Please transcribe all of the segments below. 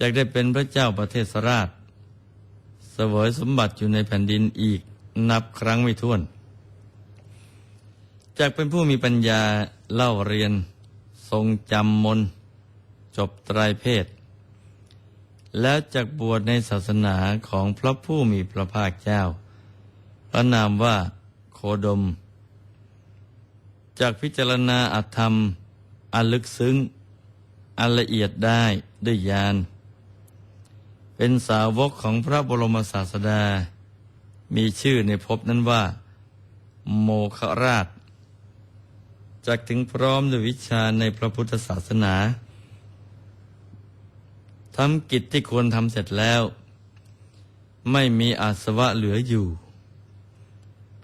จากได้เป็นพระเจ้าประเทศราชเสวยสมบัติอยู่ในแผ่นดินอีกนับครั้งไม่ถ้วน จากเป็นผู้มีปัญญาเล่าเรียน ทรงจำมน จบตรายเพศ แล้วจากบวชในศาสนาของพระผู้มีพระภาคเจ้า พระนามว่าโคดม จากพิจารณาอัตธรรมอันลึกซึ้งอันละเอียดได้ด้วยญาณ เป็นสาวกของพระบรมศาสดา มีชื่อในภพนั้นว่า โมคราชจากถึงพร้อมด้วยวิชาในพระพุทธศาสนาทำกิจที่ควรทำเสร็จแล้ว ไม่มีอาสวะเหลืออยู่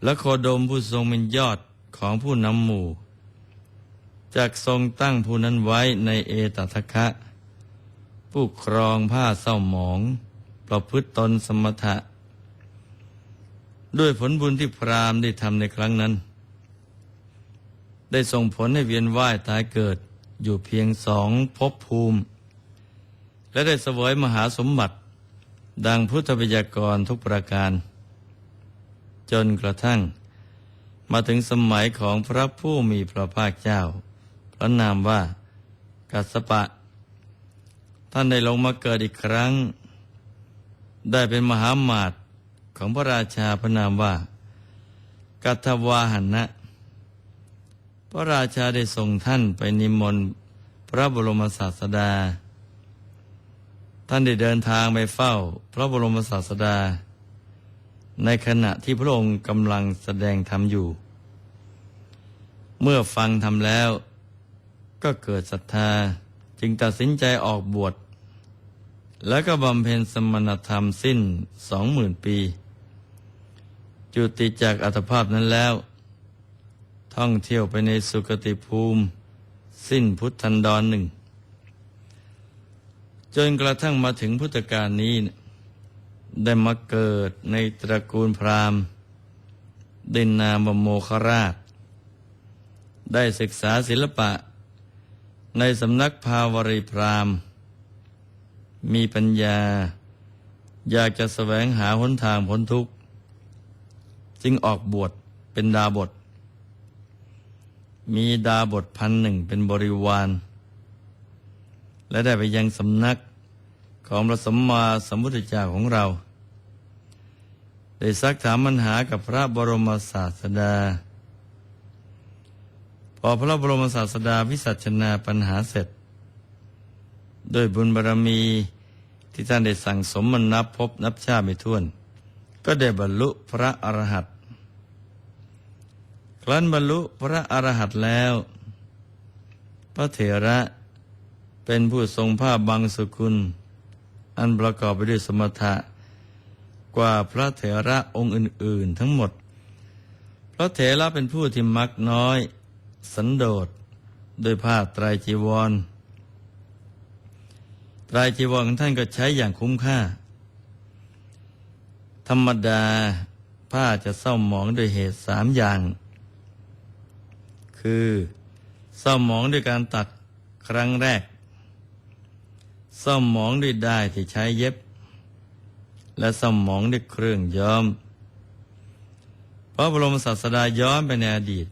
และโคดมผู้ทรงเป็นยอดของผู้นำหมู่จากทรงตั้งผู้นั้นไว้ในเอตทัคคะ ผู้ครองผ้าเศร้าหมอง ประพฤติตนสมถะ ด้วยผลบุญที่พราหมณ์ได้ทำในครั้งนั้น ได้ส่งผลให้เวียนว่ายตายเกิดอยู่เพียงสองภพภูมิ และได้เสวยมหาสมบัติ ดังพุทธพยากรทุกประการ จนกระทั่ง มาถึงสมัยของพระผู้มีพระภาคเจ้า พระนามว่ากัสสปะ ท่านได้ลงมาเกิดอีกครั้ง ได้เป็นมหามาตของพระราชาพระนามว่า กัตถวาหันะ พระราชาได้ส่งท่านไปนิมนต์พระบรมศาสดา ท่านได้เดินทางไปเฝ้า พระบรมศาสดา ในขณะที่พระองค์กำลังแสดงธรรมอยู่ เมื่อฟังธรรมแล้วก็เกิดศรัทธาจึงตัดสินใจออกบวช แล้วก็บำเพ็ญสมณธรรมสิ้นสองหมื่นปี จุติจากอัตภาพนั้นแล้ว ท่องเที่ยวไปในสุคติภูมิ สิ้นพุทธันดรหนึ่ง จนกระทั่งมาถึงพุทธกาลนี้ ได้มาเกิดในตระกูลพราหมณ์ได้นามโมคราช ได้ศึกษาศิลปะ ในสำนักภาวรีพราหมณ์ มีปัญญา อยากจะแสวงหาหนทางพ้นทุกข์ จึงออกบวชเป็นดาบท มีดาบทพันหนึ่งเป็นบริวาร และได้ไปยังสำนักของพระสัมมาสัมพุทธเจ้าของเรา ได้ซักถามปัญหากับพระบรมศาสดา พอพระบรมศาสดาวิสัชนาปัญหาเสร็จ ด้วยบุญบารมี ที่ท่านได้สั่งสมมันนับพบนับชาติไม่ถ้วน ก็ได้บรรลุพระอรหัตครั้นบรรลุพระอรหัตแล้ว พระเถระเป็นผู้ทรงภาบางสกุล อันประกอบไปด้วยสมถะ กว่าพระเถระองค์อื่น ๆ ทั้งหมด พระเถระเป็นผู้ที่มักน้อย สันโดษโดยผ้าไตรจีวร ไตรจีวรของท่านก็ใช้อย่างคุ้มค่า ธรรมดาผ้าจะเศร้าหมองด้วยเหตุสามอย่าง คือเศร้าหมองด้วยการตัดครั้งแรกเศร้าหมองด้วยได้ที่ใช้เย็บ และเศร้าหมองด้วยเครื่องย้อมพระบรมศาสดาย้อนไปในอดีต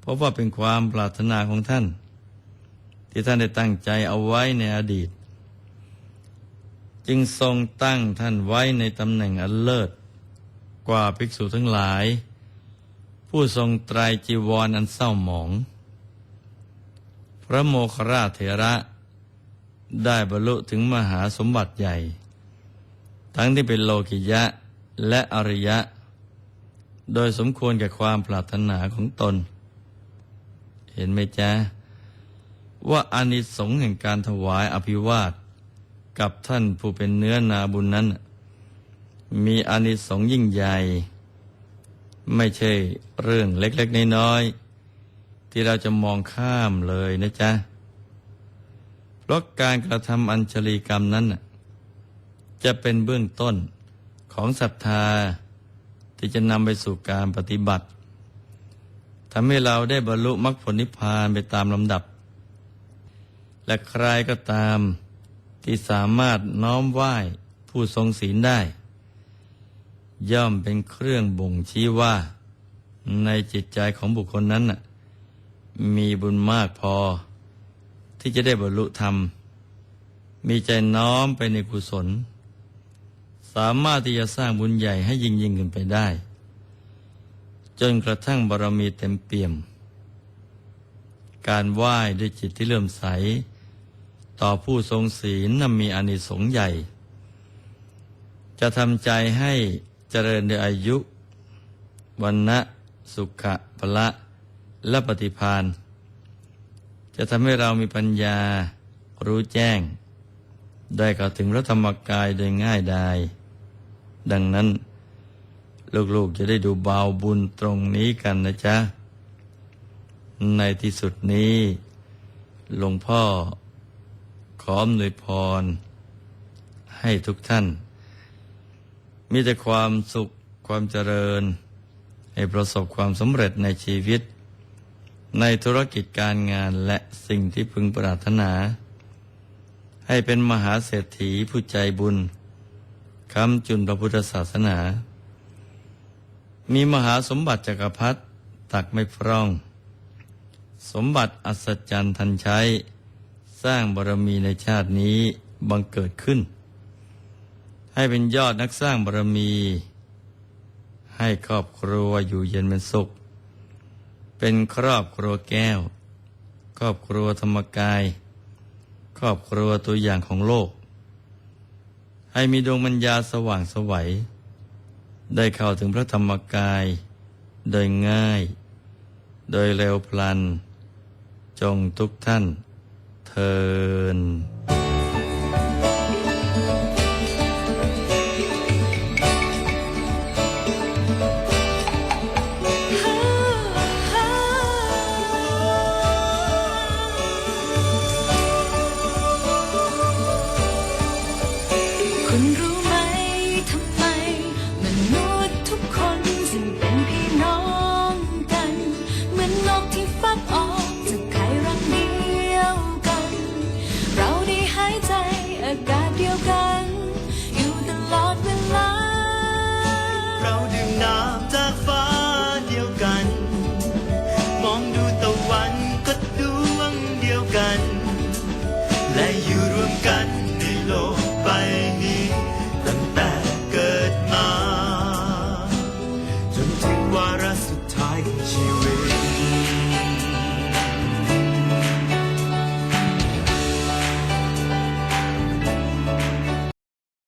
เพราะว่าเป็นความปรารถนาของท่าน ที่ท่านได้ตั้งใจเอาไว้ในอดีต จึงทรงตั้งท่านไว้ในตำแหน่งอันเลิศกว่าภิกษุทั้งหลาย ผู้ทรงไตรจีวรอันเศร้าหมอง พระโมคคราชเถระได้บรรลุถึงมหาสมบัติใหญ่ ทั้งที่เป็นโลกิยะและอริยะ โดยสมควรแก่ความปรารถนาของตน เห็นไหมจ๊ะ ว่าอานิสงส์แห่งการถวายอภิวาท กับท่านผู้เป็นเนื้อนาบุญนั้น มีอานิสงส์ยิ่งใหญ่ ไม่ใช่เรื่องเล็กๆน้อยๆที่เราจะมองข้ามเลยนะจ๊ะเพราะการกระทำอัญชลีกรรมนั้น จะเป็นเบื้องต้นของศรัทธาที่จะนำไปสู่การปฏิบัติทำให้เราได้บรรลุมรรคผลนิพพานไปตามลำดับ และใครก็ตามที่สามารถน้อมไหว้ผู้ทรงศีลได้ ย่อมเป็นเครื่องบ่งชี้ว่า ในจิตใจของบุคคลนั้นมีบุญมากพอ ที่จะได้บรรลุธรรม มีใจน้อมไปในกุศล สามารถที่จะสร้างบุญใหญ่ให้ยิ่งยิ่งขึ้นไปได้ จนกระทั่งบารมีเต็มเปี่ยม การไหว้ด้วยจิตที่เลื่อมใส ต่อผู้ทรงศีลนั้นมีอานิสงส์ใหญ่ จะทำใจให้เจริญในอายุวันนะสุขะพละและปฏิพานจะทำให้เรามีปัญญารู้แจ้ง ได้เข้าถึงพระธรรมกายโดยง่ายดายดังนั้น ลูกๆจะได้ดูเบาบุญตรงนี้กันนะจ๊ะ ในที่สุดนี้ หลวงพ่อ ออำนวยพร ให้ทุกท่าน มีแต่ความสุขความเจริญ ให้ประสบความสำเร็จในชีวิต ในธุรกิจการงานและสิ่งที่พึงปรารถนา ให้เป็นมหาเศรษฐีผู้ใจบุญคำจุนพระพุทธศาสนา มีมหาสมบัติจักรพรรดิตักไม่พร่อง สมบัติอัศจรรย์ทันใช้ สร้างบารมีในชาตินี้บังเกิดขึ้น ให้เป็นยอดนักสร้างบารมี ให้ครอบครัวอยู่เย็นเป็นสุข เป็นครอบครัวแก้ว ครอบครัวธรรมกาย ครอบครัวตัวอย่างของโลก ให้มีดวงปัญญาสว่างสวัย ได้เข้าถึงพระธรรมกาย โดยง่าย โดยเร็วพลัน จงทุกท่าน เทินคุณรู้